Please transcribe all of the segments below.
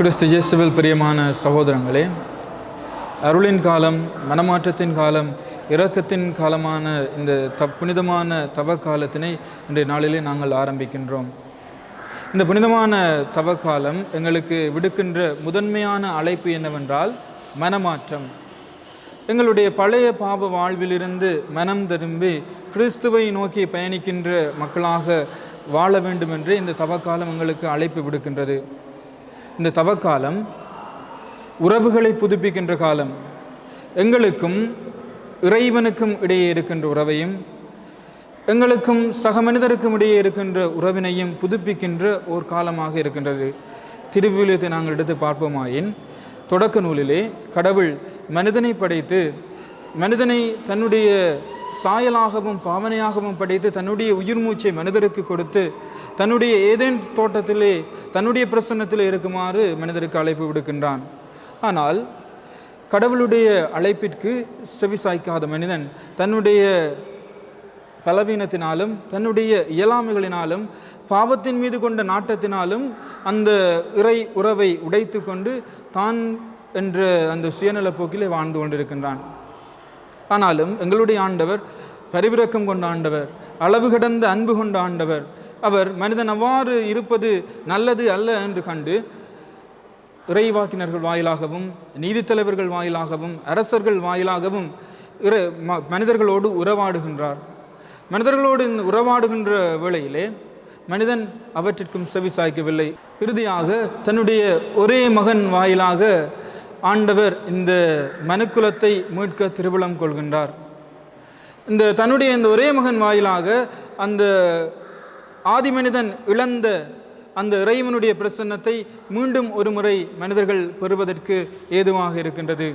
கிறிஸ்து இயேசுவில் பிரியமான சகோதரங்களே அருளின் காலம் மனமாற்றத்தின் காலம் இரக்கத்தின் காலமான இந்த த புனிதமான தவ காலத்தினை இன்றைய நாளிலே நாங்கள் ஆரம்பிக்கின்றோம். இந்த புனிதமான தவக்காலம் எங்களுக்கு விடுக்கின்ற முதன்மையான அழைப்பு என்னவென்றால் மனமாற்றம். எங்களுடைய பழைய பாவ வாழ்விலிருந்து மனம் திரும்பி கிறிஸ்துவை நோக்கி பயணிக்கின்ற மக்களாக வாழ வேண்டும் என்று இந்த தவக்காலம் எங்களுக்கு அழைப்பு விடுக்கின்றது. இந்த தவக்காலம் உறவுகளை புதுப்பிக்கின்ற காலம். எங்களுக்கும் இறைவனுக்கும் இடையே இருக்கின்ற உறவையும் எங்களுக்கும் சக மனிதருக்கும் இடையே இருக்கின்ற உறவினையும் புதுப்பிக்கின்ற ஒரு காலமாக இருக்கின்றது. திருவிழியத்தை நாங்கள் எடுத்து பார்ப்போமாயின் தொடக்க நூலிலே கடவுள் மனிதனை படைத்து மனிதனை தன்னுடைய சாயலாகவும் பாவனையாகவும் படைத்து தன்னுடைய உயிர் மூச்சை மனிதருக்கு கொடுத்து தன்னுடைய ஏதேன் தோட்டத்திலே தன்னுடைய பிரசன்னத்தில் இருக்குமாறு மனிதருக்கு அழைப்பு விடுக்கின்றான். ஆனால் கடவுளுடைய அழைப்பிற்கு செவிசாய்க்காத மனிதன் தன்னுடைய பலவீனத்தினாலும் தன்னுடைய இயலாமைகளினாலும் பாவத்தின் மீது கொண்ட நாட்டத்தினாலும் அந்த இறை உறவை உடைத்து கொண்டு தான் என்ற அந்த சுயநலப்போக்கிலே வாழ்ந்து கொண்டிருக்கின்றான். ஆனாலும் எங்களுடைய ஆண்டவர் பரிவிரக்கம் கொண்ட ஆண்டவர் அளவு கடந்த அன்பு கொண்ட ஆண்டவர் அவர் மனிதன் அவ்வாறு இருப்பது நல்லது அல்ல என்று கண்டு இறைவாக்கினர்கள் வாயிலாகவும் நீதித்தலைவர்கள் வாயிலாகவும் அரசர்கள் வாயிலாகவும் இற ம- மனிதர்களோடு உறவாடுகின்றார். மனிதர்களோடு இந்த உறவாடுகின்ற வேளையிலே மனிதன் அவற்றிற்கும் செவி சாய்க்கவில்லை இறுதியாக தன்னுடைய ஒரே மகன் வாயிலாக ஆண்டவர் இந்த மனுக்குலத்தை மீட்க திருவிழம் கொள்கின்றார். இந்த தன்னுடைய இந்த ஒரே மகன் வாயிலாக அந்த ஆதிமனிதன் இழந்த அந்த இறைவனுடைய பிரசன்னத்தை மீண்டும் ஒரு முறை மனிதர்கள் பெறுவதற்கு ஏதுவாக இருக்கின்றது.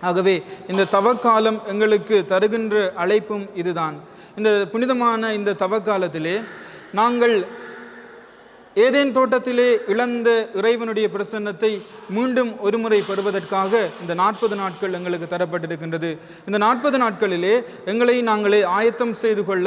ஆகவே இந்த தவக்காலம் எங்களுக்கு தருகின்ற அழைப்பும் இதுதான். இந்த புனிதமான இந்த தவக்காலத்திலே நாங்கள் ஏதேன் தோட்டத்திலே இழந்த இறைவனுடைய பிரசன்னத்தை மீண்டும் ஒருமுறை பெறுவதற்காக இந்த நாற்பது நாட்கள் எங்களுக்கு தரப்பட்டிருக்கின்றது. இந்த நாற்பது நாட்களிலே எங்களை நாங்களே ஆயத்தம் செய்து கொள்ள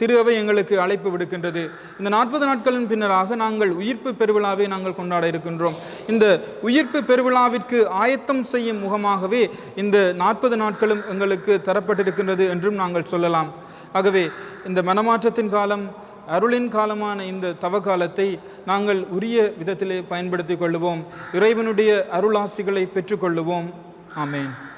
திரு அவை எங்களுக்கு அழைப்பு விடுக்கின்றது. இந்த நாற்பது நாட்களின் பின்னராக நாங்கள் உயிர்ப்பு பெருவிழாவை நாங்கள் கொண்டாட இருக்கின்றோம். இந்த உயிர்ப்பு பெருவிழாவிற்கு ஆயத்தம் செய்யும் முகமாகவே இந்த நாற்பது நாட்களும் எங்களுக்கு தரப்பட்டிருக்கின்றது என்றும் நாங்கள் சொல்லலாம். ஆகவே இந்த மனமாற்றத்தின் காலம் அருளின் காலமான இந்த தவ காலத்தை நாங்கள் உரிய விதத்திலே பயன்படுத்திக் கொள்ளுவோம். இறைவனுடைய அருளாசிகளை பெற்றுக்கொள்ளுவோம் ஆமேன்.